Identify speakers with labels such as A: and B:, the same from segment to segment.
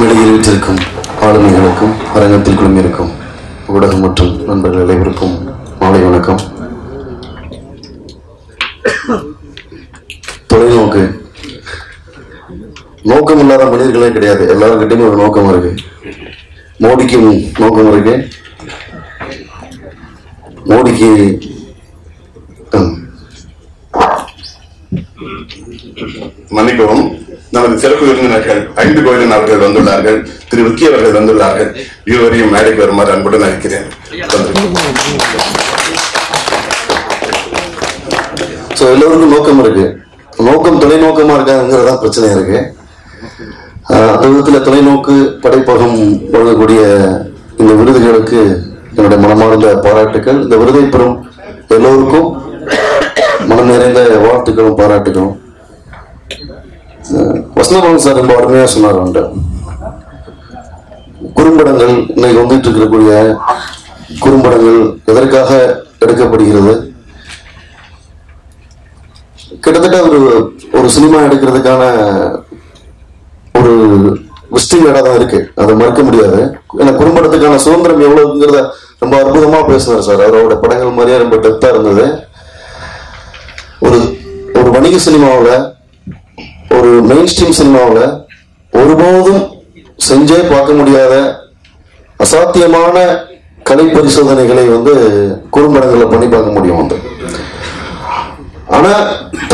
A: வெளியில் வீற்றிருக்கும் ஆளுமைகளுக்கும் அரங்கத்தில் குழுமியிருக்கும் ஊடகம் மற்றும் நண்பர்கள் அனைவருக்கும் மாலை வணக்கம். தொலைநோக்கு. நோக்கம் இல்லாத மனிதர்களே கிடையாது. எல்லாருக்கிட்டையும் ஒரு நோக்கம் இருக்கு. மோடிக்கும் நோக்கம் இருக்கு. மோடிக்கு
B: மன்னிக்கவும். நமது சிறப்பு விருந்தினர்கள் ஐந்து கோயிலின் அவர்கள் வந்துள்ளார்கள். திரு விக்கி அவர்கள் வந்துள்ளார்கள். இருவரையும் மேடைக்கு வருமாறு அன்புடன் அழைக்கிறேன்.
A: ஸோ எல்லோருக்கும் நோக்கம் இருக்கு. நோக்கம் தொலைநோக்கமா இருக்காங்கிறதா பிரச்சனை இருக்கு. ஆஹ் அந்த விதத்தில் தொலைநோக்கு படைப்பகம் வழங்கக்கூடிய இந்த விருதுகளுக்கு என்னுடைய மனமார்ந்த பாராட்டுக்கள். இந்த விருதை பெறும் எல்லோருக்கும் மனம் நிறைந்த வாழ்த்துக்களும் பாராட்டுகளும் வசந்தபவன் சார் ரொம்ப அருமையாக சொன்னார் வந்து குறும்படங்கள் இன்னைக்கு வந்துட்டு இருக்கக்கூடிய குறும்படங்கள் எதற்காக எடுக்கப்படுகிறது? கிட்டத்தட்ட ஒரு ஒரு சினிமா எடுக்கிறதுக்கான ஒரு விசிட்டிங் இடம் தான் இருக்கு. அதை மறுக்க முடியாது. ஏன்னா குறும்படத்துக்கான சுதந்திரம் எவ்வளவுங்கிறத ரொம்ப அற்புதமா பேசினார் சார். அவரோட படங்கள் மாதிரியே ரொம்ப டெப்தா இருந்தது. ஒரு ஒரு வணிக சினிமாவில் ஒரு மெயின் ஸ்ட்ரீம் சினிமாவில் ஒருபோதும் செஞ்சே பார்க்க முடியாத அசாத்தியமான கலை பரிசோதனைகளை வந்து குறும்படங்களை பண்ணி பார்க்க முடியும் வந்து. ஆனா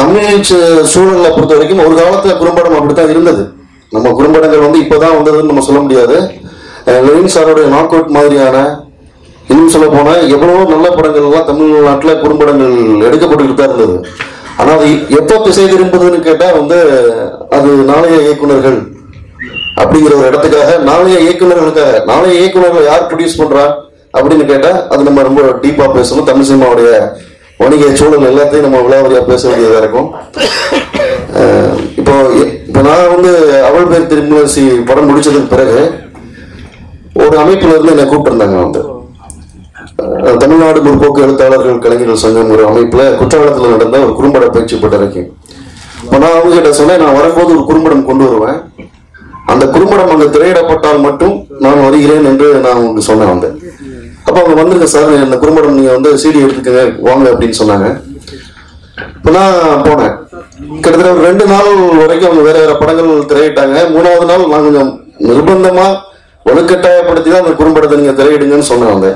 A: தமிழ் சூழலை பொறுத்த வரைக்கும் ஒரு காலத்துல குறும்படம் அப்படித்தான் இருந்தது. நம்ம குறும்படங்கள் வந்து இப்பதான் வந்ததுன்னு நம்ம சொல்ல முடியாது. லெவின் சாரோடைய நாக் அவுட் மாதிரியான இன்னும் சொல்ல போனால் எவ்வளவோ நல்ல படங்கள் எல்லாம் தமிழ்நாட்டுல குறும்படங்கள் எடுக்கப்பட்டுக்கிட்டு தான் இருந்தது. ஆனால் அது எப்போ திசை திரும்புதுன்னு கேட்டால் வந்து அது நாளைய இயக்குனர்கள் அப்படிங்கிற ஒரு இடத்துக்காக நாளைய இயக்குநர்களுக்காக நாளைய இயக்குனர்கள் யார் ப்ரொடியூஸ் பண்ணுறா அப்படின்னு கேட்டால் அது நம்ம ரொம்ப டீப்பாக பேசணும். தமிழ் சினிமாவுடைய வணிக சூழல் எல்லாத்தையும் நம்ம விழாவதியாக பேச வேண்டியதாக இருக்கும். இப்போ இப்போ நான் வந்து அவள் பேர் திருமலசி படம் முடிச்சதுக்கு பிறகு ஒரு அமைப்புல இருந்து என்னை கூப்பிட்டுருந்தாங்க வந்து. தமிழ்நாடு முற்போக்கு எழுத்தாளர்கள் கலைஞர்கள் சங்கம் ஒரு அமைப்புல குற்றாலத்துல நடந்த ஒரு குறும்பட பயிற்சி போட்டிருக்கே. இப்போ நான் அவங்க கிட்ட சொன்னேன் நான் வரும்போது ஒரு குறும்படம் கொண்டு வருவேன். அந்த குறும்படம் அங்க திரையிடப்பட்டால் மட்டும் நான் வருகிறேன் என்று நான் உங்களுக்கு சொன்னேன் வந்தேன். அப்போ அவங்க வந்திருக்க சார் அந்த குறும்படம் நீங்க வந்து சீடி எடுத்துக்கங்க வாங்க அப்படின்னு சொன்னாங்க. இப்போ நான் போனேன். கிட்டத்தட்ட ஒரு ரெண்டு நாள் வரைக்கும் அவங்க வேற வேற படங்கள் திரையிட்டாங்க. மூணாவது நாள் நான் கொஞ்சம் நிர்பந்தமா வலுக்கட்டாயப்படுத்தி தான் அந்த குறும்படத்தை நீங்க திரையிடுங்கன்னு சொன்னாங்க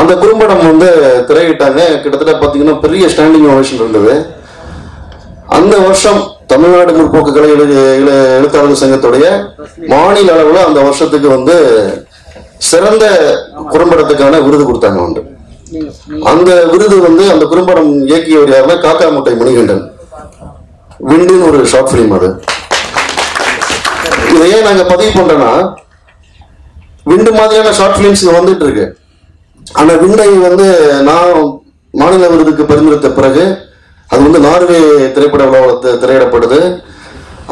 A: அந்த குறும்படம் வந்து திரையிட்டாங்க. கிட்டத்தட்ட பாத்தீங்கன்னா பெரிய ஸ்டாண்டிங் ஓவேஷன் இருந்தது. அந்த வருஷம் தமிழ்நாடு முற்போக்கு கலை எழுத்தாளர் சங்கத்துடைய மாநில அளவுல அந்த வருஷத்துக்கு வந்து சிறந்த குறும்படத்துக்கான விருது கொடுத்தாங்க உண்டு அந்த விருது வந்து அந்த குறும்படம் இயக்கியவர் யாருன்னா காக்கா முட்டை மணிகண்டன் விண்டுன்னு ஒரு ஷார்ட் ஃபிலிம் அது. இதை ஏன் நாங்க பதிவு பண்றோம்னா விண்டு மாதிரியான ஷார்ட் பிலிம்ஸ் வந்துட்டு இருக்கு. ஆனா விண்டை வந்து நான் மாநில விருதுக்கு பரிந்துரைத்த பிறகு அது வந்து நார்வே திரைப்பட விழாவில் திரையிடப்படுது.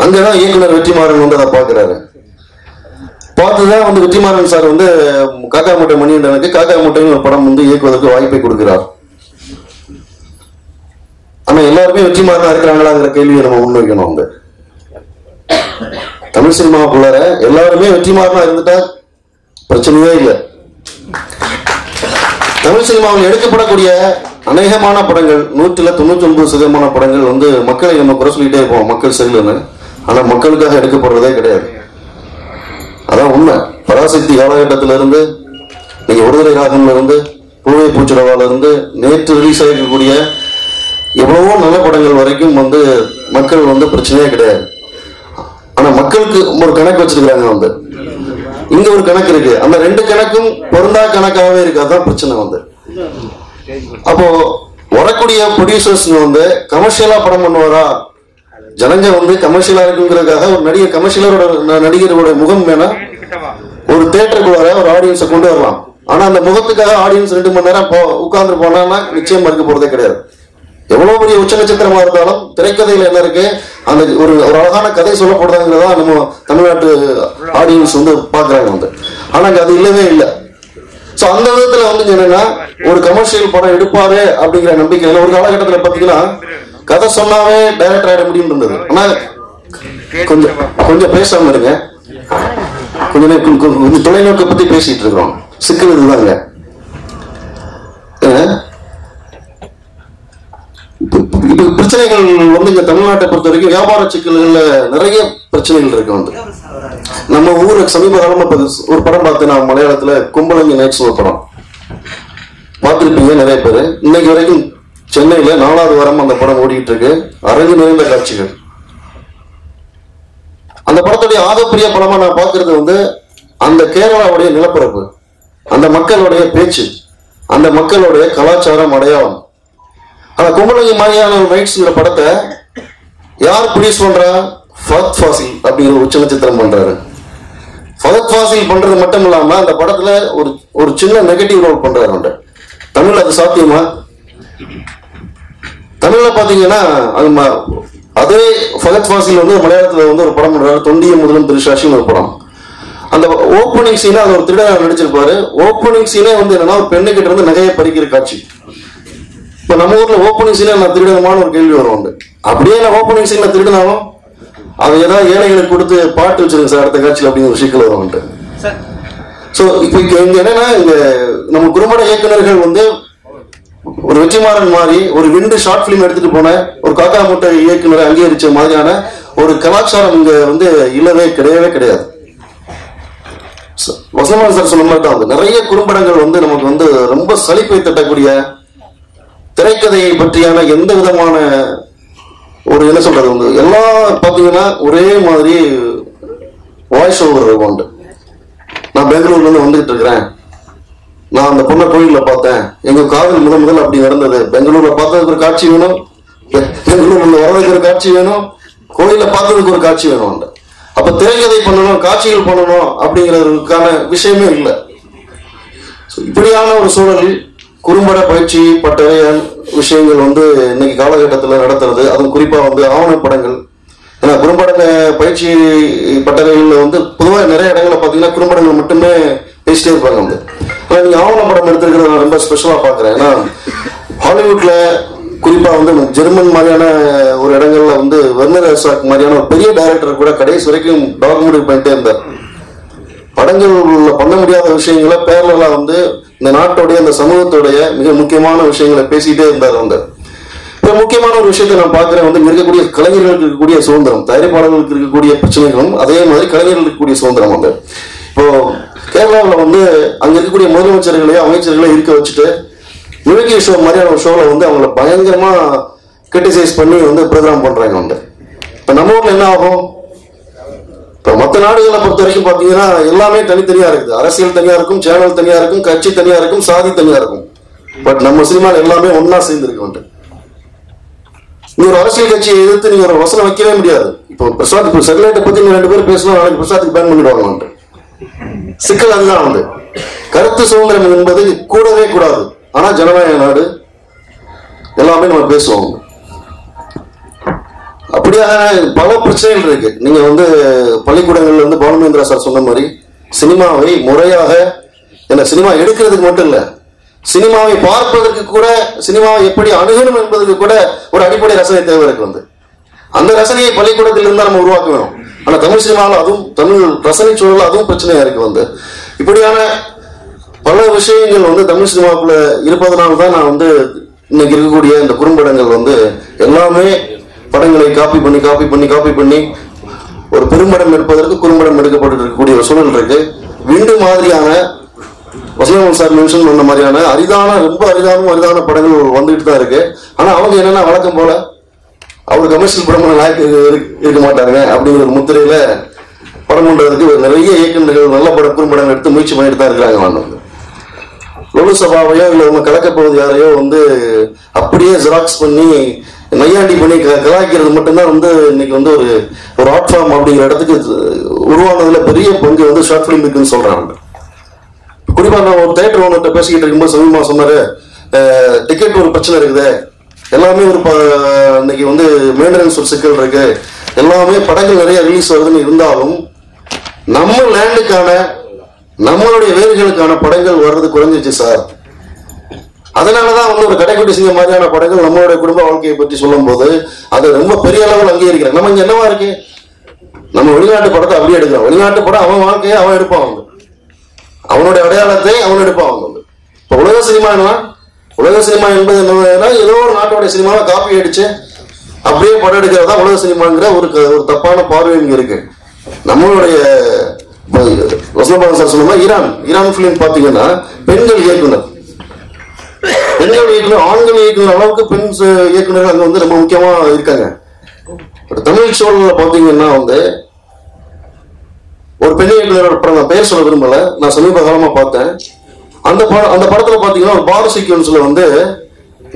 A: அங்கதான் இயக்குனர் வெற்றிமாறன் வந்து அதை பாக்குறாரு பார்த்துதான் வந்து வெற்றிமாறன் சார் வந்து காக்கா மூட்டை மணிகண்டனுக்கு காக்கா மூட்டைன்னு ஒரு படம் வந்து இயக்குவதற்கு வாய்ப்பை கொடுக்கிறார். ஆனா எல்லாருமே வெற்றிமாறனா இருக்கிறாங்களாங்கிற கேள்வியை நம்ம முன்வைக்கணும் வந்து தமிழ் சினிமாவுக்குள்ளார எல்லாருமே வெற்றிமாறனா இருந்துட்டா பிரச்சனையே இல்லை. தமிழ் சினிமாவில் எடுக்கப்படக்கூடிய அநேகமான படங்கள் நூற்றில் தொண்ணூற்றி ஒன்பது சதவீதமான படங்கள் வந்து மக்களை நம்ம குறை சொல்லிகிட்டே இருப்போம். மக்கள் சரியில்லைன்னு ஆனால் மக்களுக்காக எடுக்கப்படுறதே கிடையாது. அதான் உண்மை. பராசக்தி காலகட்டத்திலிருந்து நீங்கள் விடுதலை ராகம்லேருந்து இருந்து புழுவை பூச்சிடவாலேருந்து நேற்று ரிலீஸ் ஆகிருக்கக்கூடிய எவ்வளவோ நல்ல படங்கள் வரைக்கும் வந்து மக்கள் வந்து பிரச்சனையே கிடையாது. ஆனால் மக்களுக்கு ஒரு கணக்கு வச்சுருக்கிறாங்க வந்து. இங்க ஒரு கணக்கு இருக்கு. அந்த ரெண்டு கணக்கும் பொருந்தா கணக்காகவே இருக்காதான் பிரச்சனை வந்து. அப்போ வரக்கூடிய ப்ரொடியூசர்ஸ் வந்து கமர்ஷியலா படம் பண்ணுவாரா? ஜனங்க வந்து கமர்ஷியலா இருக்குங்கிறதுக்காக ஒரு நடிகர் கமர்ஷியலரோட நடிகரோட முகம் வேணா ஒரு தேட்டருக்குள்ளார ஒரு ஆடியன்ஸை கொண்டு வரலாம். ஆனா அந்த முகத்துக்காக ஆடியன்ஸ் ரெண்டு மணி நேரம் போ உட்கார்ந்து போனா நிச்சயம் மறுக்க போறதே கிடையாது. எவ்வளவு பெரிய உச்ச நட்சத்திரமா இருந்தாலும் திரைக்கதையில என்ன இருக்கு? அந்த ஒரு ஒரு அழகான கதை சொல்லப்படுறதுங்கிறதா நம்ம தமிழ்நாட்டு ஆடியன்ஸ் வந்து பாக்குறாங்க வந்து. ஆனா அங்க அது இல்லவே இல்லை. சோ அந்த விதத்துல வந்து என்னன்னா ஒரு கமர்ஷியல் படம் எடுப்பாரு அப்படிங்கிற நம்பிக்கையில ஒரு காலகட்டத்துல பாத்தீங்கன்னா கதை சொன்னாவே டைரக்டர் ஆயிட முடியும் இருந்தது. ஆனா கொஞ்சம் கொஞ்சம் பேசாம இருங்க. கொஞ்ச கொஞ்சம் கொஞ்சம் தொலைநோக்கை பத்தி பேசிட்டு இருக்கிறோம். சிக்கல் இதுதாங்க ஏன்னா, இப்ப இப்ப பிரச்சனைகள் வந்து இங்க தமிழ்நாட்டை பொறுத்த வரைக்கும் வியாபார சிக்கல்கள்ல நிறைய பிரச்சனைகள் இருக்கு வந்து. நம்ம ஊருக்கு சமீப காலமா ஒரு படம் பார்த்தேன் நான் மலையாளத்துல கும்பலங்கி நைட்ஸ் ஒரு படம். பார்த்துருப்பீங்க நிறைய பேர். இன்னைக்கு வரைக்கும் சென்னையில நாலாவது வாரம் அந்த படம் ஓடிட்டு இருக்கு. அரங்கு நிறைந்த காட்சிகள். அந்த படத்துடைய ஆகப்பிரிய படமா நான் பாக்குறது வந்து அந்த கேரளாவுடைய நிலப்பரப்பு. அந்த மக்களுடைய பேச்சு. அந்த மக்களுடைய கலாச்சாரம் அடையாளம். அந்த கும்பலங்கி மாதிரியான நைட்ஸ்ங்கிற படத்தை யார் ப்ரொடியூஸ் பண்றா? ஃபத் ஃபாசில் அப்படிங்கிற உச்ச நட்சத்திரம் பண்றாரு. ஃபகத் ஃபாசில் பண்றது மட்டும் இல்லாம அந்த படத்துல ஒரு ஒரு சின்ன நெகட்டிவ் ரோல் பண்றாரு அவன் தமிழ்ல அது சாத்தியமா? தமிழ்ல பாத்தீங்கன்னா அது அதே ஃபகத் ஃபாசில் வந்து மலையாளத்துல வந்து ஒரு படம் பண்றாரு. தொண்டிய முதலும் திருஷாஷின்னு ஒரு படம். அந்த ஓப்பனிங் சீனா அது ஒரு திருடன் நடிச்சிருப்பாரு. ஓப்பனிங் சீனே வந்து என்னன்னா ஒரு பெண்ணு கிட்ட இருந்து நகையை பறிக்கிற காட்சி. இப்ப நம்ம ஊர்ல ஓப்பனிங் சீன்ல நான் திருடணுமான்னு ஒரு கேள்வி வரும் உண்டு. அப்படியே நான் ஓப்பனிங் சீன்ல திருடினாலும் அது ஏதாவது ஏழைகளுக்கு கொடுத்து பாட்டு வச்சிருங்க சார் அடுத்த காட்சியில் அப்படிங்கிற ஒரு சிக்கல் வரும் உண்டு. ஸோ இப்போ இங்க இங்க என்னன்னா இங்க நம்ம குறும்பட இயக்குனர்கள் வந்து ஒரு வெற்றிமாறன் மாதிரி ஒரு விண்டு ஷார்ட் ஃபிலிம் எடுத்துட்டு போன ஒரு காக்கா முட்டை இயக்குனரை அங்கீகரிச்ச மாதிரியான ஒரு கலாச்சாரம் இங்க வந்து இல்லவே கிடையவே கிடையாது. வசந்தமான் சார் சொன்ன மாதிரி தான் வந்து நிறைய குறும்படங்கள் வந்து நமக்கு வந்து ரொம்ப சலிப்பை தட்டக்கூடிய திரைக்கதையை பற்றியான எந்த விதமான ஒரு என்ன சொல்றது வந்து எல்லாம் பார்த்தீங்கன்னா ஒரே மாதிரி வாய்ஸ் ஓவர் உண்டு. நான் பெங்களூர்ல இருந்து வந்துகிட்டு இருக்கிறேன். நான் அந்த பொண்ணை கோயிலில் பார்த்தேன். எங்க காதல் முதல் முதல் அப்படி நடந்தது. பெங்களூர்ல பார்த்ததுக்கு ஒரு காட்சி வேணும். பெ- பெங்களூர்ல வர்றதுக்கு ஒரு காட்சி வேணும். கோயிலில் பார்த்ததுக்கு ஒரு காட்சி வேணும் உண்டு. அப்ப திரைக்கதை பண்ணணும் காட்சிகள் பண்ணணும் அப்படிங்கிறதுக்கான விஷயமே இல்லை. இப்படியான ஒரு சூழலில் குறும்பட பயிற்சி பட்டறைய விஷயங்கள் வந்து இன்னைக்கு காலகட்டத்தில் நடத்துறது. அதுவும் குறிப்பாக வந்து ஆவணப்படங்கள் ஏன்னா குறும்பட பயிற்சி பட்டறைகளில் வந்து பொதுவாக நிறைய இடங்களில் பார்த்தீங்கன்னா குறும்படங்கள் மட்டுமே பேசிட்டே இருப்பாங்க வந்து. ஆனால் நீங்கள் ஆவணப்படம் எடுத்துருக்கிறத நான் ரொம்ப ஸ்பெஷலாக பார்க்குறேன் ஏன்னா ஹாலிவுட்டில் குறிப்பாக வந்து ஜெர்மன் மாதிரியான ஒரு இடங்கள்ல வந்து வெர்னர் ஹெர்சாக் மாதிரியான ஒரு பெரிய டைரக்டர் கூட கடைசி வரைக்கும் டாக்குமெண்ட் பண்ணிட்டே இருந்தார். படங்கள்ல பண்ண முடியாத விஷயங்களை பேரலாக வந்து இந்த நாட்டோடைய இந்த சமூகத்தோடைய மிக முக்கியமான விஷயங்களை பேசிட்டே இருந்தார் வந்து. இப்போ முக்கியமான ஒரு விஷயத்தை நான் பார்க்குறேன் வந்து இருக்கக்கூடிய கலைஞர்களுக்கு இருக்கக்கூடிய சுதந்திரம் தயாரிப்பாளர்களுக்கு இருக்கக்கூடிய பிரச்சனைகளும் அதே மாதிரி கலைஞர்களுக்கு இருக்கக்கூடிய சுதந்திரம் வந்து. இப்போ கேரளாவில் வந்து அங்கே இருக்கக்கூடிய முதலமைச்சர்களையும் அமைச்சர்களையும் இருக்க வச்சுட்டு மிமிக்ரி ஷோ மாதிரியான ஒரு ஷோவில் வந்து அவங்கள பயங்கரமாக கிரிட்டிசைஸ் பண்ணி வந்து ப்ரோக்ராம் பண்ணுறாங்க வந்து. இப்போ நம்ம ஊரில் என்ன ஆகும்? மற்ற நாடுகளை பொறுத்த வரைக்கும் பார்த்தீங்கன்னா எல்லாமே தனித்தனியா இருக்குது. அரசியல் தனியா இருக்கும் சேனல் தனியா இருக்கும் கட்சி தனியா இருக்கும் சாதி தனியா இருக்கும். பட் நம்ம சினிமாவில் எல்லாமே ஒன்றா சேர்ந்து இருக்க நீ ஒரு அரசியல் கட்சியை எதிர்த்து நீங்க ஒரு வசனம் வைக்கவே முடியாது. இப்போ பிரசாத் இப்போ செட்டிலைட்டை பத்தி நீங்க ரெண்டு பேரும் பேசணும் நாளைக்கு பிரசாத்துக்கு பேன் பண்ணிடுவாங்க சிக்கல் அதுதான் வந்து. கருத்து சுதந்திரம் என்பது கூடவே கூடாது. ஆனா ஜனநாயக நாடு எல்லாமே நம்ம பேசுவோம். அப்படியாக பல பிரச்சனைகள் இருக்கு. நீங்க வந்து பள்ளிக்கூடங்கள்ல இருந்து பாலுமேந்திரா சார் சொன்ன மாதிரி சினிமாவை முறையாக என்ன சினிமா எடுக்கிறதுக்கு மட்டும் இல்ல சினிமாவை பார்ப்பதற்கு கூட சினிமாவை எப்படி அணுகணும் என்பதற்கு கூட ஒரு அடிப்படை ரசனை தேவை இருக்கு வந்து. அந்த ரசனையை பள்ளிக்கூடத்தில் இருந்தா நம்ம உருவாக்க வேணும் ஆனா தமிழ் சினிமாவில் அதுவும் தமிழ் ரசனை சூழல் அதுவும் பிரச்சனையா இருக்கு வந்து. இப்படியான பல விஷயங்கள் வந்து தமிழ் சினிமாவுக்குள்ள இருப்பதனால தான் நான் வந்து இன்னைக்கு இருக்கக்கூடிய இந்த குறும்படங்கள் வந்து எல்லாமே படங்களை காப்பி பண்ணி காப்பி பண்ணி காப்பி பண்ணி ஒரு பெரும்படம் எடுப்பதற்கு குறும்படம் எடுக்கப்பட்டு இருக்கக்கூடிய ஒரு சூழல் இருக்கு. விண்டு மாதிரியான வசந்தமன் சார் மென்ஷன் பண்ண மாதிரியான அரிதான ரொம்ப அரிதானும் அரிதான படங்கள் வந்துகிட்டு தான் இருக்கு. ஆனா அவங்க என்னன்னா வழக்கம் போல அவர் கமர்ஷியல் படம் பண்ண லாய்க்கு இருக்க- மாட்டாருங்க அப்படிங்கிற ஒரு முத்திரையில படம் பண்றதுக்கு நிறைய இயக்குநர்கள் நல்ல படம் குறும்படங்கள் எடுத்து முயற்சி பண்ணிட்டு தான் இருக்கிறாங்க வந்து. லொலு சபாவையோ இல்லை உங்க கலக்க யாரையோ வந்து அப்படியே ஜெராக்ஸ் பண்ணி நையாண்டி பண்ணி கலாய்க்கிறது மட்டும்தான் வந்து இன்னைக்கு வந்து ஒரு ஒரு ஆர்ட் ஃபார்ம் அப்படிங்கிற இடத்துக்கு உருவானதுல பெரிய பங்கு வந்து ஷார்ட் ஃபிலிம் இருக்குன்னு சொல்றாங்க. குறிப்பா நான் ஒரு தேட்டர் ஓனர்கிட்ட பேசிக்கிட்டு இருக்கும்போது சமீபமா சொன்னாரு டிக்கெட் ஒரு பிரச்சனை இருக்குது. எல்லாமே ஒரு ப- இன்னைக்கு வந்து மெயின்டெனன்ஸ் ஒரு சிக்கல் இருக்கு. எல்லாமே படங்கள் நிறைய ரிலீஸ் வருதுன்னு இருந்தாலும் நம்ம லேண்டுக்கான நம்மளுடைய வேர்களுக்கான படங்கள் வர்றது குறைஞ்சிச்சு சார். அதனாலதான் வந்து ஒரு கடைக்குட்டி சிங்க மாதிரியான படங்கள் நம்மளுடைய குடும்ப வாழ்க்கையை பற்றி சொல்லும் போது அது ரொம்ப பெரிய அளவில் அங்கீகரிக்கிறேன் நம்ம இங்க என்னவா இருக்கு? நம்ம வெளிநாட்டு படத்தை அப்படியே எடுக்கிறோம் வெளிநாட்டு படம் அவன் வாழ்க்கையை அவன் எடுப்பான் அவங்க. அவனுடைய அடையாளத்தை அவன் எடுப்பான் அவங்க. வந்து இப்போ உலக சினிமா என்ன? உலக சினிமா என்பது என்ன ஏதோ ஒரு நாட்டோடைய சினிமாவை காப்பி அடிச்சு அப்படியே படம் எடுக்கிறது தான் உலக சினிமாங்கிற ஒரு ஒரு தப்பான பார்வை இங்க இருக்கு. நம்மளுடைய இப்போ சார் சொல்லுமா ஈரான் ஈரான் பிலிம் பாத்தீங்கன்னா பெண்கள் இயக்குனர். பெண்கள் இயக்குனர் ஆண்கள் இயக்குனர் அளவுக்கு பெண் இயக்குநர்கள் அங்கே அங்க வந்து ரொம்ப முக்கியமா இருக்காங்க. பட் தமிழ் சூழல்ல பாத்தீங்கன்னா வந்து ஒரு பெண் இயக்குனரோட படம் நான் பேர் சொல்ல விரும்பல நான் சமீப காலமா பார்த்தேன். அந்த படம் அந்த படத்துல பாத்தீங்கன்னா ஒரு பார் சீக்வன்ஸ்ல வந்து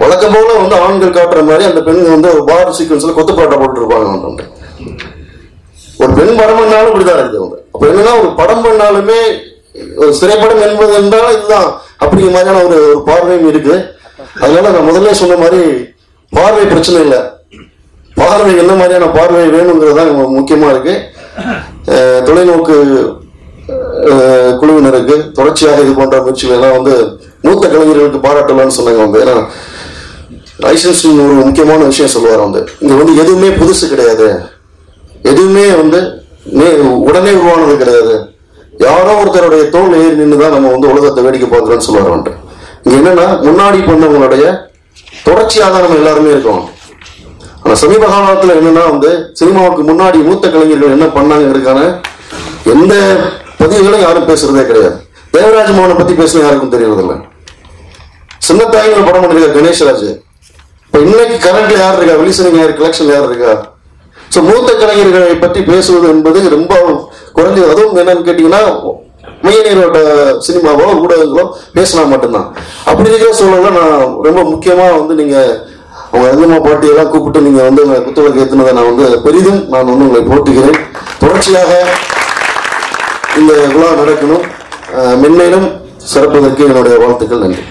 A: வழக்கம் போல வந்து ஆண்கள் காட்டுற மாதிரி அந்த பெண் வந்து ஒரு பார் சீக்வன்ஸ்ல கொத்துப்பாட்டை போட்டுருப்பாங்க வந்து ஒரு பெண் படம் பண்ணாலும் இப்படிதான் இருக்குது அவங்க. அப்ப என்னன்னா ஒரு படம் பண்ணாலுமே ஒரு திரைப்படம் என்பது என்றால் இதுதான். அப்படிங்கிற மாதிரியான ஒரு ஒரு பார்வையும் இருக்கு. அதனால நான் முதல்ல சொன்ன மாதிரி பார்வை பிரச்சனை இல்லை. பார்வை என்ன மாதிரியான பார்வை வேணுங்கிறது தான் முக்கியமாக முக்கியமா இருக்கு. தொலைநோக்கு குழுவினருக்கு தொடர்ச்சியாக இது போன்ற முயற்சிகள் எல்லாம் வந்து மூத்த கலைஞர்களுக்கு பாராட்டலாம்னு சொன்னாங்க வந்து ஏன்னா லைசன்ஸ் ஒரு முக்கியமான விஷயம் சொல்லுவார் வந்து. இங்க வந்து எதுவுமே புதுசு கிடையாது. எதுவுமே வந்து உடனே உருவானது கிடையாது. யாரோ ஒருத்தருடைய தோல் ஏறி நின்று தான் நம்ம வந்து உலகத்தை வேடிக்கை பார்க்குறோம்னு சொல்லுவார் வந்துட்டு என்னன்னா முன்னாடி பண்ணவங்களுடைய தொடர்ச்சியாக தான் நம்ம எல்லாருமே இருக்கோம் ஆனால் சமீப காலத்தில் என்னன்னா வந்து சினிமாவுக்கு முன்னாடி மூத்த கலைஞர்கள் என்ன பண்ணாங்கிறதுக்கான எந்த பதிவுகளும் யாரும் பேசுறதே கிடையாது. தேவராஜ் மோகனை பத்தி பேசுன யாருக்கும் தெரியறதில்ல சின்னத்தாயின்னு படம் பண்ணிருக்காரு கணேஷ்ராஜ் இப்போ இன்னைக்கு கரண்ட்ல யார் இருக்கா? வெளிசனிங் யார் கலெக்ஷன் யார் இருக்கா? ஸோ மூத்த கலைஞர்களை பற்றி பேசுவது என்பது ரொம்ப குறைஞ்சது அதுவும் என்னன்னு கேட்டீங்கன்னா மையநீரோட சினிமாவோ ஊடகங்களோ பேசினா மட்டும்தான். அப்படி இருக்கிற சூழலில் நான் ரொம்ப முக்கியமாக வந்து நீங்கள் அவங்க அதிகமா பாட்டியெல்லாம் கூப்பிட்டு நீங்க வந்து குத்துவிளக்கு ஏற்றினதை நான் வந்து பெரிதும் நான் வந்து உங்களை போட்டுகிறேன் தொடர்ச்சியாக இந்த விழா நடக்கணும். மென்மேலும் சிறப்பதற்கு என்னுடைய வாழ்த்துக்கள் நன்றி.